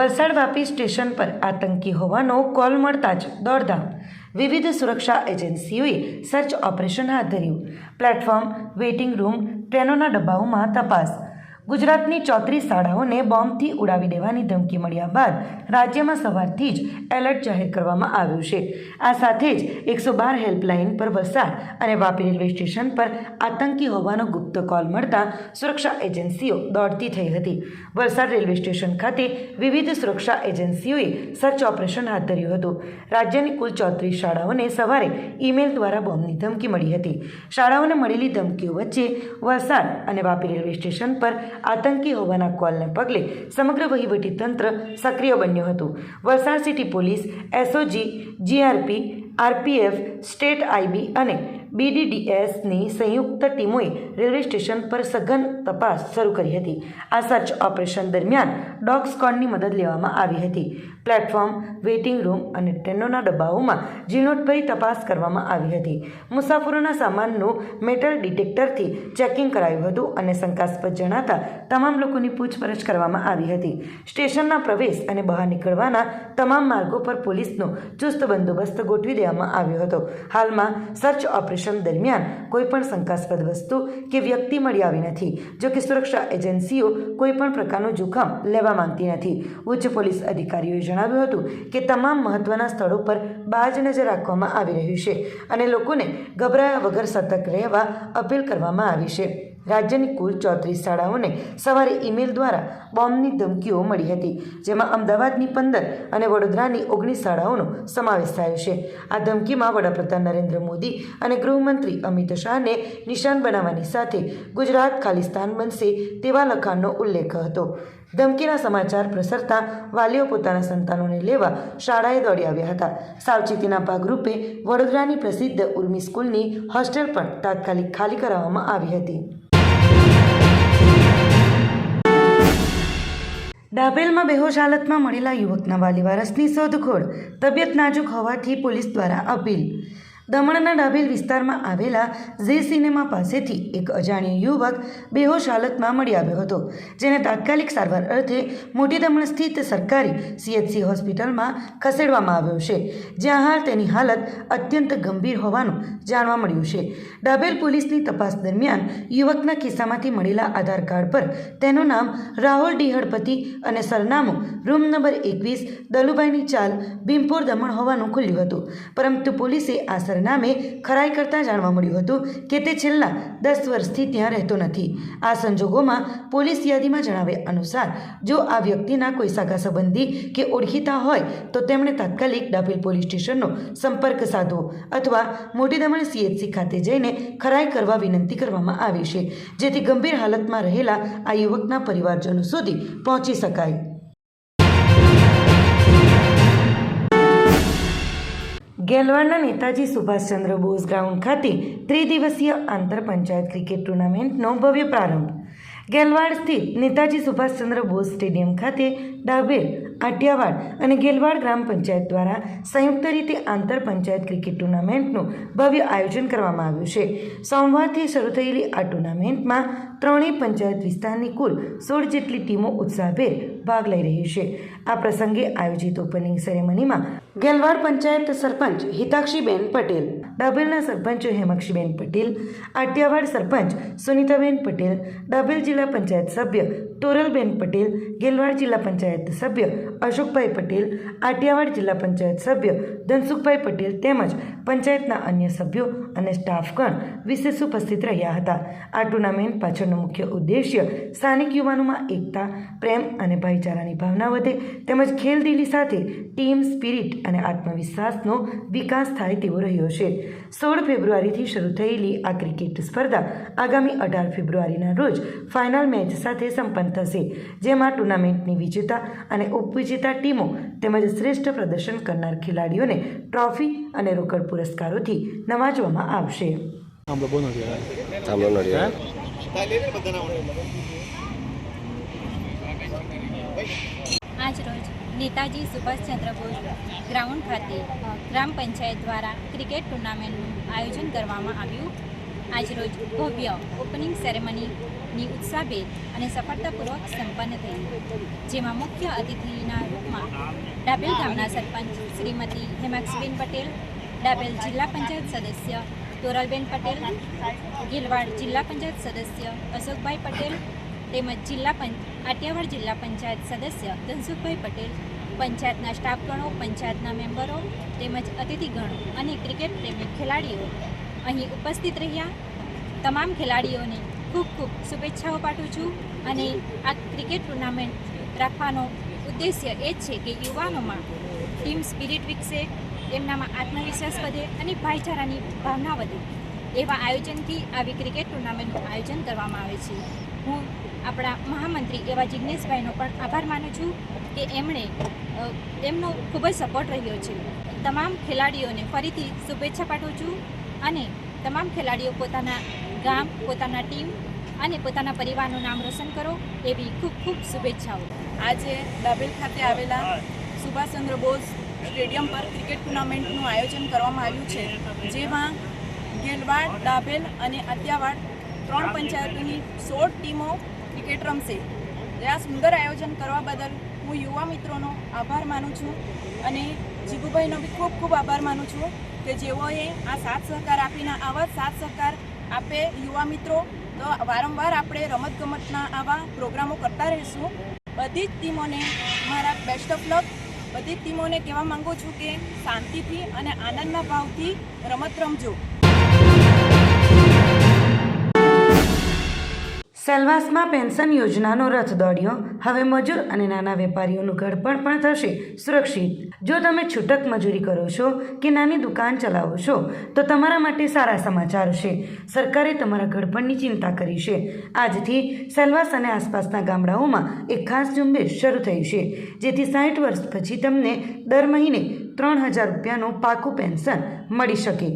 Valsad Vapi station પર આતંકી હોવાનો કોલ મળતા જ દોડધામ. વિવિધ સુરક્ષા એજન્સીઓએ સર્ચ ઓપરેશન હાથ ધર્યું. પ્લેટફોર્મ, વેઇટિંગ રૂમ, ટ્રેનોના ડબ્બાઓમાં તપાસ. ગુજરાતની ચોત્રીસ શાળાઓને બોમ્બથી ઉડાવી દેવાની ધમકી મળ્યા બાદ રાજ્યમાં સવારથી જ એલર્ટ જાહેર કરવામાં આવ્યું છે. આ સાથે જ એકસો બાર હેલ્પલાઇન પર વલસાડ અને વાપી રેલવે સ્ટેશન પર આતંકી હોવાનો ગુપ્ત કોલ મળતા સુરક્ષા એજન્સીઓ દોડતી થઈ હતી. વલસાડ રેલવે સ્ટેશન ખાતે વિવિધ સુરક્ષા એજન્સીઓએ સર્ચ ઓપરેશન હાથ ધર્યું હતું. રાજ્યની કુલ ચોત્રીસ શાળાઓને સવારે ઈમેલ દ્વારા બોમ્બની ધમકી મળી હતી. શાળાઓને મળેલી ધમકીઓ વચ્ચે વલસાડ અને વાપી રેલવે સ્ટેશન પર આતંકી હોવાના કોલને પગલે સમગ્ર વહીવટી તંત્ર સક્રિય બન્યું હતું. Valsad city police SOG GRP RPF state IB અને બીડીડીએસની સંયુક્ત ટીમોએ રેલવે સ્ટેશન પર સઘન તપાસ શરૂ કરી હતી. આ સર્ચ ઓપરેશન દરમિયાન ડોગ સ્કોડની મદદ લેવામાં આવી હતી. પ્લેટફોર્મ, વેઇટિંગ રૂમ અને ટ્રેનોના ડબ્બાઓમાં ઝીણવટભરી તપાસ કરવામાં આવી હતી. મુસાફરોના સામાનનું મેટલ ડિટેક્ટરથી ચેકિંગ કરાયું હતું અને શંકાસ્પદ જણાતા તમામ લોકોની પૂછપરછ કરવામાં આવી હતી. સ્ટેશનના પ્રવેશ અને બહાર નીકળવાના તમામ માર્ગો પર પોલીસનો ચુસ્ત બંદોબસ્ત ગોઠવી દેવામાં આવ્યો હતો. હાલમાં સર્ચ ઓપરેશન દરમિયાન કોઈપણ શંકાસ્પદ વસ્તુ કે વ્યક્તિ મળી આવી નથી, જો કે સુરક્ષા એજન્સીઓ કોઈપણ પ્રકારનું જોખમ લેવા માંગતી નથી. ઉચ્ચ પોલીસ અધિકારીઓએ જણાવ્યું હતું કે તમામ મહત્વના સ્થળો પર બાજ નજર રાખવામાં આવી રહ્યું છે અને લોકોને ગભરાયા વગર સતર્ક રહેવા અપીલ કરવામાં આવી છે. રાજ્યની કુલ ચોત્રીસ શાળાઓને સવારે ઈમેલ દ્વારા બોમ્બની ધમકીઓ મળી હતી, જેમાં અમદાવાદની પંદર અને વડોદરાની ઓગણીસ શાળાઓનો સમાવેશ થયો છે. આ ધમકીમાં વડાપ્રધાન નરેન્દ્ર મોદી અને ગૃહમંત્રી અમિત શાહને નિશાન બનાવવાની સાથે ગુજરાત ખાલિસ્તાન બનશે તેવા લખાણનો ઉલ્લેખ હતો. ધમકીના સમાચાર પ્રસરતા વાલીઓ પોતાના સંતાનોને લેવા શાળાએ દોડી આવ્યા હતા. સાવચેતીના ભાગરૂપે વડોદરાની પ્રસિદ્ધ ઉર્મી સ્કૂલની હોસ્ટેલ પણ તાત્કાલિક ખાલી કરાવવામાં આવી હતી. ડાભેલમાં બેહોશ હાલતમાં મળેલા યુવકના વાલી વારસની શોધખોળ, તબિયત નાજુક હોવાથી પોલીસ દ્વારા અપીલ દમણના ડાભેલ વિસ્તારમાં આવેલા ઝી સિનેમા પાસેથી એક અજાણ્યો યુવક બેહોશ હાલતમાં મળી આવ્યો હતો, જેને તાત્કાલિક સારવાર અર્થે મોટી દમણ સ્થિત સરકારી સીએચસી હોસ્પિટલમાં ખસેડવામાં આવ્યો છે, જ્યાં હાલ તેની હાલત અત્યંત ગંભીર હોવાનું જાણવા મળ્યું છે. ડાભેલ પોલીસની તપાસ દરમિયાન યુવકના ખિસ્સામાંથી મળેલા આધાર કાર્ડ પર તેનું નામ રાહુલ ડીહડપતિ અને સરનામું રૂમ નંબર એકવીસ દલુભાઈની ચાલ ભીમપોર દમણ હોવાનું ખુલ્યું હતું, પરંતુ પોલીસે આ સરનામે ખરાઈ કરતાં જાણવા મળ્યું હતું કે તે છેલ્લા દસ વર્ષથી ત્યાં રહેતો નથી. આ સંજોગોમાં પોલીસ યાદીમાં જણાવ્યા અનુસાર, જો આ વ્યક્તિના કોઈ સાગા સંબંધી કે ઓળખીતા હોય, તો તેમણે તાત્કાલિક ડાભેલ પોલીસ સ્ટેશનનો સંપર્ક સાધવો અથવા મોટી દમણ સીએચસી ખાતે જઈને ખરાઈ કરવા વિનંતી કરવામાં આવી છે, જેથી ગંભીર હાલતમાં રહેલા આ યુવકના પરિવારજનો સુધી પહોંચી શકાય. ગેલવાડના નેતાજી સુભાષચંદ્ર બોઝ ગ્રાઉન્ડ ખાતે ત્રિદિવસીય આંતર પંચાયત ક્રિકેટ ટુર્નામેન્ટનો ભવ્ય પ્રારંભ. ગેલવાડ સ્થિત નેતાજી સુભાષચંદ્ર બોઝ સ્ટેડિયમ ખાતે ડાભેલ આટિયાવાડ અને ગેલવાડ ગ્રામ પંચાયત દ્વારા સંયુક્ત રીતે આંતર પંચાયત ક્રિકેટ ટુર્નામેન્ટનું ભવ્ય આયોજન કરવામાં આવ્યું છે. સોમવારથી શરૂ થયેલી આ ટુર્નામેન્ટમાં ત્રણેય પંચાયત વિસ્તારની કુલ સોળ જેટલી ટીમો ઉત્સાહભેર ભાગ લઈ રહી છે. આ પ્રસંગે આયોજિત ઓપનિંગ સેરેમનીમાં ગેલવાડ પંચાયત સરપંચ હિતાક્ષીબેન પટેલ ડાભેલના સરપંચ હેમાક્ષીબેન પટેલ આટિયાવાડ સરપંચ સુનીતાબેન પટેલ ડાભેલ જિલ્લા પંચાયત સભ્ય તોરલબેન પટેલ, ગેલવાડ જિલ્લા પંચાયત સભ્ય અશોકભાઈ પટેલ આટિયાવાડ જિલ્લા પંચાયત સભ્ય ધનસુખભાઈ પટેલ તેમજ પંચાયતના અન્ય સભ્યો અને સ્ટાફગણ વિશેષ ઉપસ્થિત રહ્યા હતા. આ ટુર્નામેન્ટ પાછળનો મુખ્ય ઉદ્દેશ્ય સ્થાનિક યુવાનોમાં એકતા, પ્રેમ અને ભાઈચારાની ભાવના વધે તેમજ ખેલદિલી સાથે ટીમ સ્પિરિટ અને આત્મવિશ્વાસનો વિકાસ થાય તેવો રહ્યો છે. સોળ ફેબ્રુઆરીથી શરૂ થયેલી આ ક્રિકેટ સ્પર્ધા આગામી અઢાર ફેબ્રુઆરીના રોજ ફાઇનલ મેચ સાથે સંપન્ન થશે જેમાં ટુર્નામેન્ટની વિજેતા અને ઉપવિજેતા ટીમો તેમજ શ્રેષ્ઠ પ્રદર્શન કરનાર ખેલાડીઓને ટ્રોફી અને રોકડ પુરસ્કારોથી નવાજવામાં આવશે આમ બોનો કહેવાય થાંભલો નડિયાદ આજ રોજ નેતાજી સુભાષચંદ્ર બોઝ ગ્રાઉન્ડ ખાતે ગ્રામ પંચાયત દ્વારા ક્રિકેટ ટુર્નામેન્ટનું આયોજન કરવામાં આવ્યું. આજરોજ ભવ્ય ઓપનિંગ સેરેમનીની ઉત્સાહભેર અને સફળતાપૂર્વક સંપન્ન થઈ. જેમાં મુખ્ય અતિથિના રૂપમાં ડાબેલ ગામના સરપંચ શ્રીમતી હેમાક્ષબેન પટેલ ડાબેલ જિલ્લા પંચાયત સદસ્ય તોરલબેન પટેલ, ગિલવાડ જિલ્લા પંચાયત સદસ્ય અશોકભાઈ પટેલ તેમજ જિલ્લા આટિયાવાડ જિલ્લા પંચાયત સદસ્ય ધનસુખભાઈ પટેલ, પંચાયતના સ્ટાફગણો પંચાયતના મેમ્બરો તેમજ અતિથિગણો અને ક્રિકેટ પ્રેમી ખેલાડીઓ અહીં ઉપસ્થિત રહ્યા. તમામ ખેલાડીઓને ખૂબ ખૂબ શુભેચ્છાઓ પાઠવું છું અને આ ક્રિકેટ ટુર્નામેન્ટ રાખવાનો ઉદ્દેશ્ય એ છે કે યુવાનોમાં ટીમ સ્પિરિટ વિકસે, એમનામાં આત્મવિશ્વાસ વધે અને ભાઈચારાની ભાવના વધે. એવા આયોજનથી આવી ક્રિકેટ ટુર્નામેન્ટનું આયોજન કરવામાં આવે છે. હું આપણા મહામંત્રી એવા જિજ્ઞેશભાઈનો પણ આભાર માનું છું કે એમણે એમનો ખૂબ જ સપોર્ટ રહ્યો છે. તમામ ખેલાડીઓને ફરીથી શુભેચ્છા પાઠવું છું અને તમામ ખેલાડીઓ પોતાના ગામ, પોતાના ટીમ અને પોતાના પરિવારનું નામ રોશન કરો એવી ખૂબ ખૂબ શુભેચ્છાઓ. આજે ડાબેલ ખાતે આવેલા સુભાષચંદ્ર બોઝ સ્ટેડિયમ પર ક્રિકેટ ટુર્નામેન્ટનું આયોજન કરવામાં આવ્યું છે, જેમાં ગેલવાડ દાભેલ અને અત્યાવાડ ત્રણ પંચાયતોની સોળ ટીમો ક્રિકેટ રમશે. આ સુંદર આયોજન કરવા બદલ હું યુવા મિત્રોનો આભાર માનું છું અને જીગુભાઈનો બી ખૂબ ખૂબ આભાર માનું છું કે જેઓએ આ સાથ સહકાર આપીને આવા સાથ સહકાર આપે યુવા મિત્રો. તો વારંવાર આપણે રમતગમતના આવા પ્રોગ્રામો કરતા રહીશું. બધી જ ટીમોને મારા બેસ્ટ ઓફ લક બધી જ ટીમોને કહેવા માગું છું કે શાંતિથી અને આનંદના ભાવથી રમત રમજો. સેલવાસમાં પેન્શન યોજનાનો રથ દોડ્યો. હવે મજૂર અને નાના વેપારીઓનું ઘડપણ પણ થશે સુરક્ષિત. જો તમે છૂટક મજૂરી કરો છો કે નાની દુકાન ચલાવો છો, તો તમારા માટે સારા સમાચાર છે. સરકારે તમારા ઘડપણની ચિંતા કરી છે. આજથી સેલવાસ અને આસપાસના ગામડાઓમાં એક ખાસ ઝુંબેશ શરૂ થઈ છે, જેથી સાઠ વર્ષ પછી તમને દર મહિને ત્રણ હજાર રૂપિયાનું પાકું પેન્શન મળી શકે.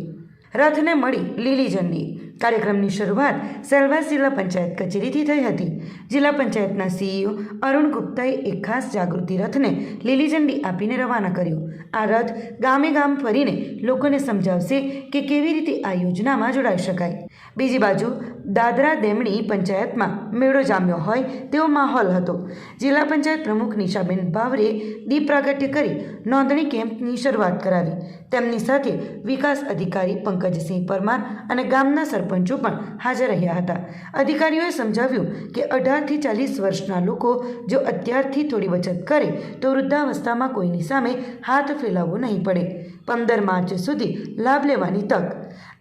રથને મળી લીલી ઝંડી. કાર્યક્રમની શરૂઆત સેલવાસ જિલ્લા પંચાયત કચેરીથી થઈ હતી. જિલ્લા પંચાયતના સીઈઓ અરુણ ગુપ્તાએ એક ખાસ જાગૃતિ રથને લીલી ઝંડી આપીને રવાના કર્યો. આ રથ ગામે ગામ ફરીને લોકોને સમજાવશે કે કેવી રીતે આ યોજનામાં જોડાઈ શકાય. બીજી બાજુ દાદરા દેમણી પંચાયતમાં મેળો જામ્યો હોય તેવો માહોલ હતો. જિલ્લા પંચાયત પ્રમુખ નિશાબેન ભાવરે દીપ પ્રાગટ્ય કરી નોંધણી કેમ્પની શરૂઆત કરાવી. તેમની સાથે વિકાસ અધિકારી પંકજસિંહ પરમાર અને ગામના સરપંચો પણ હાજર રહ્યા હતા. અધિકારીઓએ સમજાવ્યું કે અઢારથી ચાલીસ વર્ષના લોકો જો અત્યારથી થોડી બચત કરે તો વૃદ્ધાવસ્થામાં કોઈની સામે હાથ ફેલાવવો નહીં પડે. પંદર માર્ચ સુધી લાભ લેવાની તક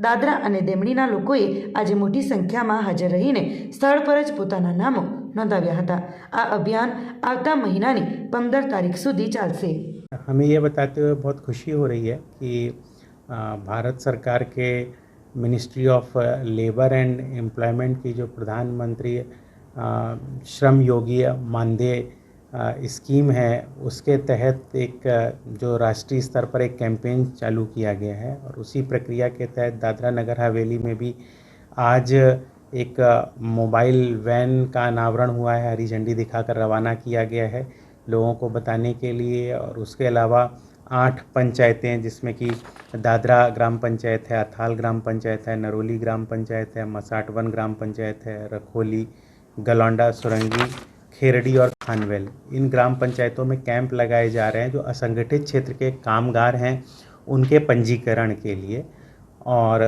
દાદરા અને દેમડીના લોકોએ આજે મોટી સંખ્યામાં હાજર રહીને સ્થળ પર જ પોતાના નામો નોંધાવ્યા હતા આ અભિયાન આવતા મહિનાની પંદર તારીખ સુધી ચાલશે हमें ये बताते हुए बहुत खुशी हो रही है कि अ, भारत सरकार के ministry of labour and employment की जो प्रधानमंत्री अ, श्रम योगी मानदेय अ, स्कीम है, उसके तहत एक जो राष्ट्रीय स्तर पर एक कैंपेन चालू किया गया है और उसी प्रक्रिया के तहत दादरा नगर हवेली में भी आज एक मोबाइल वैन का अनावरण हुआ है, हरी झंडी दिखाकर रवाना किया गया है लोगों को बताने के लिए और उसके अलावा आठ पंचायतें जिसमें कि दादरा ग्राम पंचायत है, अथाल ग्राम पंचायत है, नरोली ग्राम पंचायत है, मसाटवन ग्राम पंचायत है, रखोली, गलौंडा, सुरंगी खेरड़ी और खानवेल। इन ग्राम पंचायतों में कैंप लगाए जा रहे हैं जो असंगठित क्षेत्र के कामगार हैं उनके पंजीकरण के लिए। और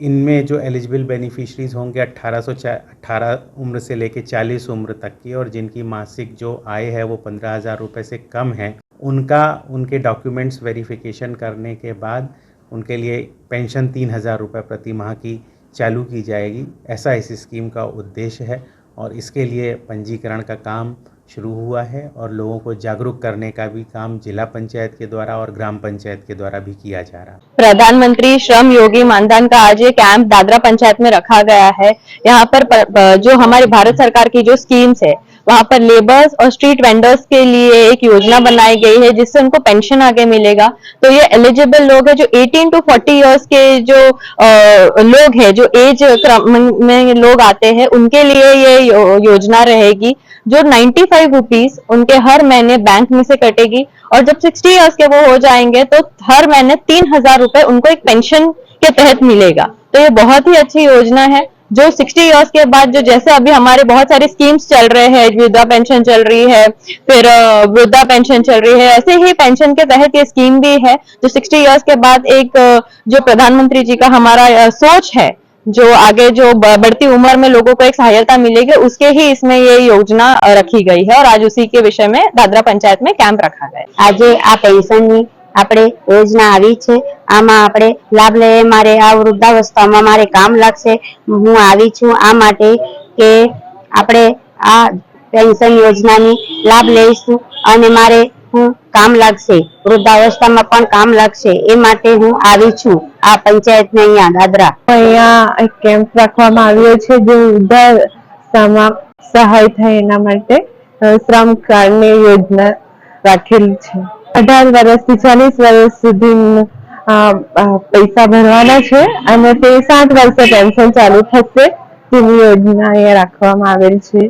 इनमें जो एलिजिबल बेनिफिशरीज होंगे 1800 अट्ठारह उम्र से लेकर 40 उम्र तक की और जिनकी मासिक जो आय है वो पंद्रह हज़ार रुपये से कम है, उनका, उनके डॉक्यूमेंट्स वेरिफिकेशन करने के बाद उनके लिए पेंशन तीन हज़ार रुपये प्रति माह की चालू की जाएगी। ऐसा इस स्कीम का उद्देश्य है और इसके लिए पंजीकरण का काम शुरू हुआ है और लोगों को जागरूक करने का भी काम जिला पंचायत के द्वारा और ग्राम पंचायत के द्वारा भी किया जा रहा। है प्रधानमंत्री श्रम योगी मानधन का आज ये कैंप दादरा पंचायत में रखा गया है। यहाँ पर प- प- जो हमारी भारत सरकार की जो स्कीम्स है वहाँ पर लेबर्स और स्ट्रीट वेंडर्स के लिए एक योजना बनाई गई है जिससे उनको पेंशन आगे मिलेगा। तो ये एलिजिबल लोग है जो 18 टू 40 इयर्स के जो अ, लोग हैं जो एज क्रम में लोग आते हैं उनके लिए ये यो- योजना रहेगी जो 95 फाइव रुपीज़ उनके हर महीने बैंक में से कटेगी। और जब 60 इयर्स के वो हो जाएँगे तो हर महीने तीन हज़ार रुपए उनको एक पेंशन के तहत मिलेगा। तो ये बहुत ही अच्छी योजना है। जो 60 इयर्स के बाद जो जैसे अभी हमारे बहुत सारे स्कीम्स चल रहे हैं, वृद्धा पेंशन चल रही है, फिर वृद्धा पेंशन चल रही है, ऐसे ही पेंशन के तहत ये स्कीम भी है, जो 60 इयर्स के बाद एक जो प्रधानमंत्री जी का हमारा सोच है, जो आगे जो बढ़ती उम्र में लोगों को एक सहायता मिलेगी, उसके ही इसमें ये योजना रखी गई है और आज उसी के विषय में दादरा पंचायत में कैंप रखा गया आज आप पेंशन આપણે યોજના આવી છે. આમાં આપણે લાભ લઈએ. મારે આ વૃદ્ધાવસ્થામાં મારે કામ લાગશે. હું આવી છું. આ માટે કે આપણે આ પેન્શન યોજનાની લાભ લઈશું. અને મારે હું કામ લાગશે. વૃદ્ધાવસ્થામાં પણ કામ લાગશે. એ માટે હું આવી છું. આ પંચાયતને અહીંયા દાદરા. અહીંયા એક કેમ્પ રાખવામાં આવ્યો છે જે વૃદ્ધાવસ્થામાં સહાય થાય એના માટે શ્રમ કાર્ડની યોજના રાખેલી છે. અઢાર વર્ષથી ચાલીસ વર્ષ સુધી પૈસા ભરવાના છે અને તે સાત વર્ષે પેન્શન ચાલુ થશે તેની યોજના અહીંયા રાખવામાં આવેલ છે.